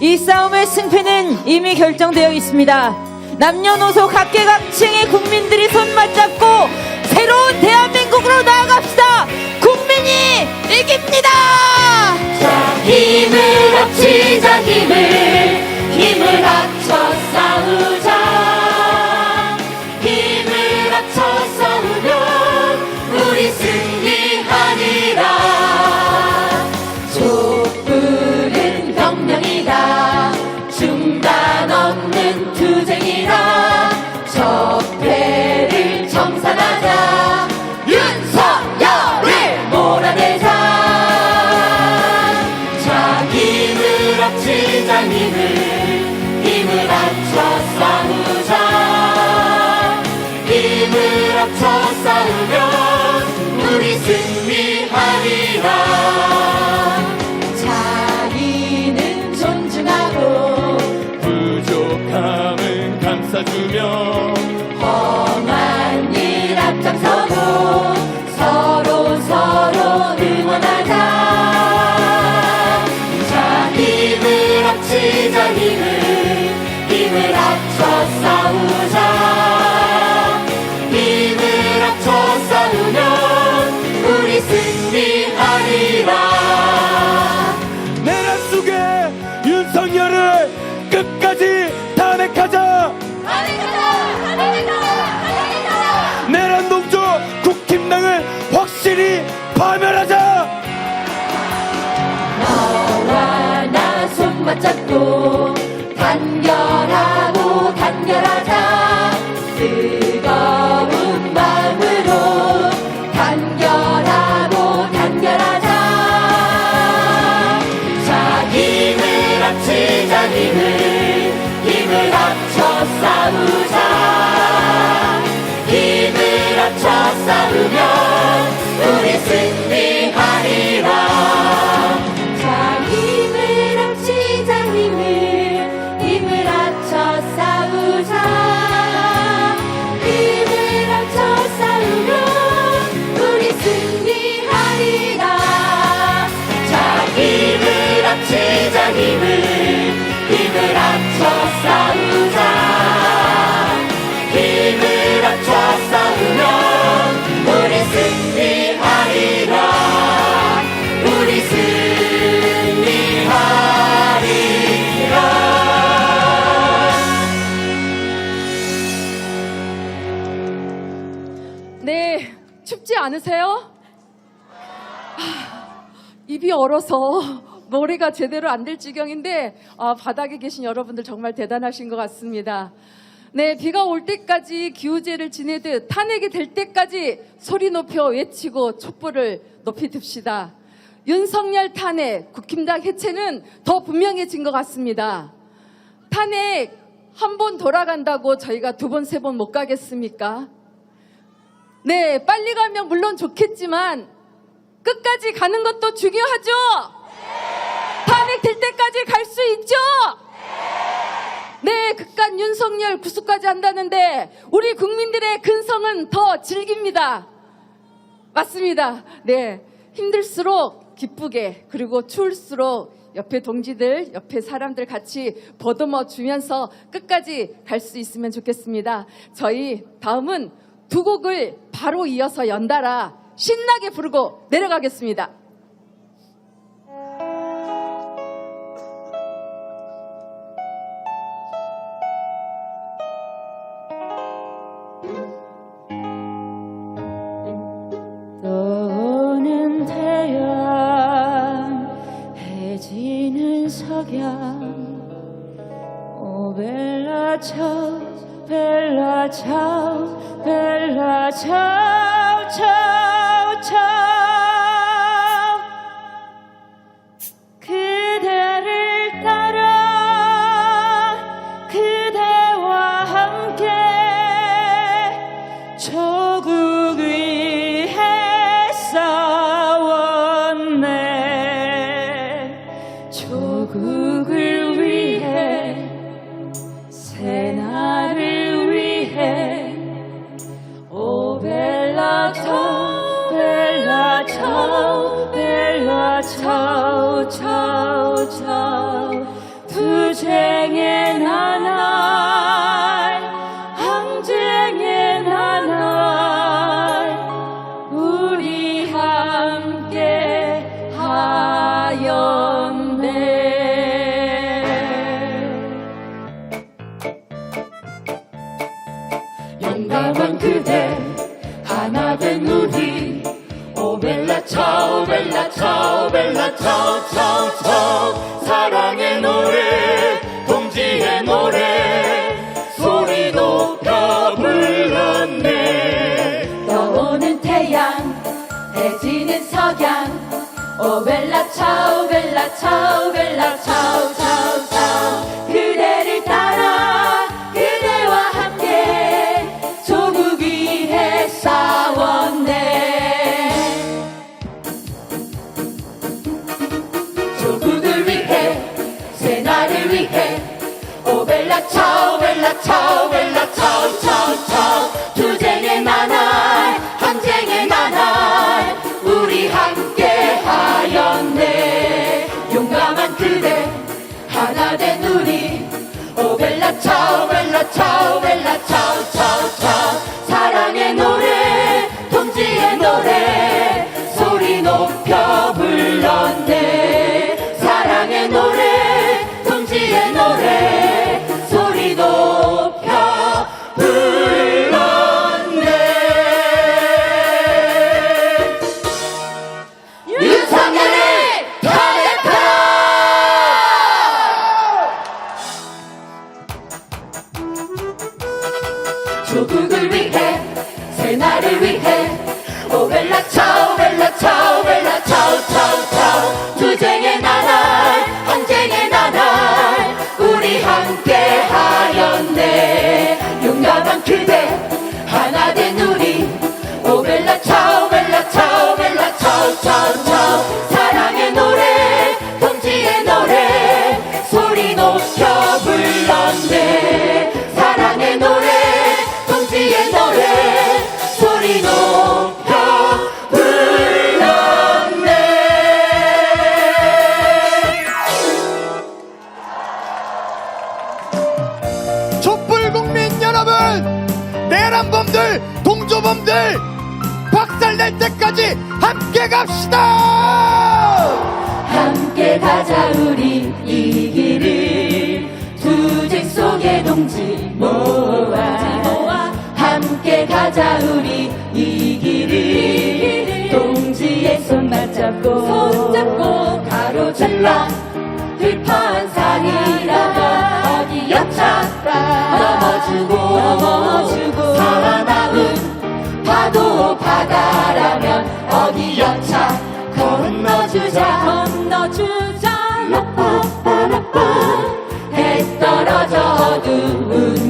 이 싸움의 승패는 이미 결정되어 있습니다. 남녀노소 각계각층의 국민들이 손 맞잡고 새로운 대한민국으로 나아갑시다. 국민이 이깁니다. 자 힘을 합치자 힘을 감싸주며 험한 일 앞장서고 서로 서로 응원하자. 자 힘을 합치자 힘을 힘을 합쳐 싸우자. 힘을 합쳐 싸우면 우리 승리하리라. 내란 속에 윤석열을 끝까지 탄핵하자 손 맞잡고 단결하고 합치자 힘을 힘을 합쳐 싸우자. 힘을 합쳐 싸우면 우리 승리하리라. 우리 승리하리라. 네, 춥지 않으세요? 하, 입이 얼어서 노래가 제대로 안 될 지경인데 아, 바닥에 계신 여러분들 정말 대단하신 것 같습니다. 네, 비가 올 때까지 기우제를 지내듯 탄핵이 될 때까지 소리 높여 외치고 촛불을 높이 듭시다. 윤석열 탄핵, 국힘당 해체는 더 분명해진 것 같습니다. 탄핵 한 번 돌아간다고 저희가 두 번, 세 번 못 가겠습니까? 네, 빨리 가면 물론 좋겠지만 끝까지 가는 것도 중요하죠. 때까지 갈 수 있죠. 네, 극간 윤석열 구속까지 한다는데 우리 국민들의 근성은 더 즐깁니다. 맞습니다. 네, 힘들수록 기쁘게 그리고 추울수록 옆에 동지들, 옆에 사람들 같이 보듬어 주면서 끝까지 갈 수 있으면 좋겠습니다. 저희 다음은 두 곡을 바로 이어서 연달아 신나게 부르고 내려가겠습니다. 벨라 차오 벨 용감한 그대. 하나 된 우리. 오벨라 차오 벨라 차오 벨라 차오 차오 차오. 사랑의 노래 동지의 노래. 소리 높여 불렀네. 떠오는 태양 해지는 석양. 오벨라 차오 조국을 위해 새나를 위해. 오벨라 차오 벨라 차오 벨라 내란범들 동조범들 박살낼 때까지 함께 갑시다! 함께 가자 우리 이 길을. 투쟁 속의 동지 모아. 함께 가자 우리 이 길을. 동지의 손 맞잡고 손잡고 가로질러. 들판 산이라면 어디 여차 넘어주고 넘어주고. 살아남은 파도 바다라면 어디 여차? 건너주자. 건너주자. 라빠빠라빠 해 떨어져 어두운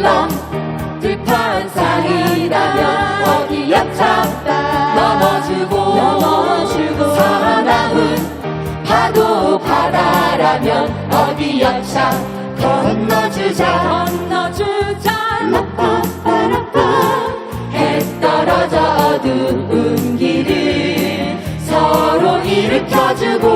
물론 들판 산이라면 어디야 참다. 넘어지고 넘어지고 살아남은 파도 바다라면 어디야 참 건너주자. 건너주자. 라빠빠라빠. 해 떨어져 어두운 길을 서로 일으켜주고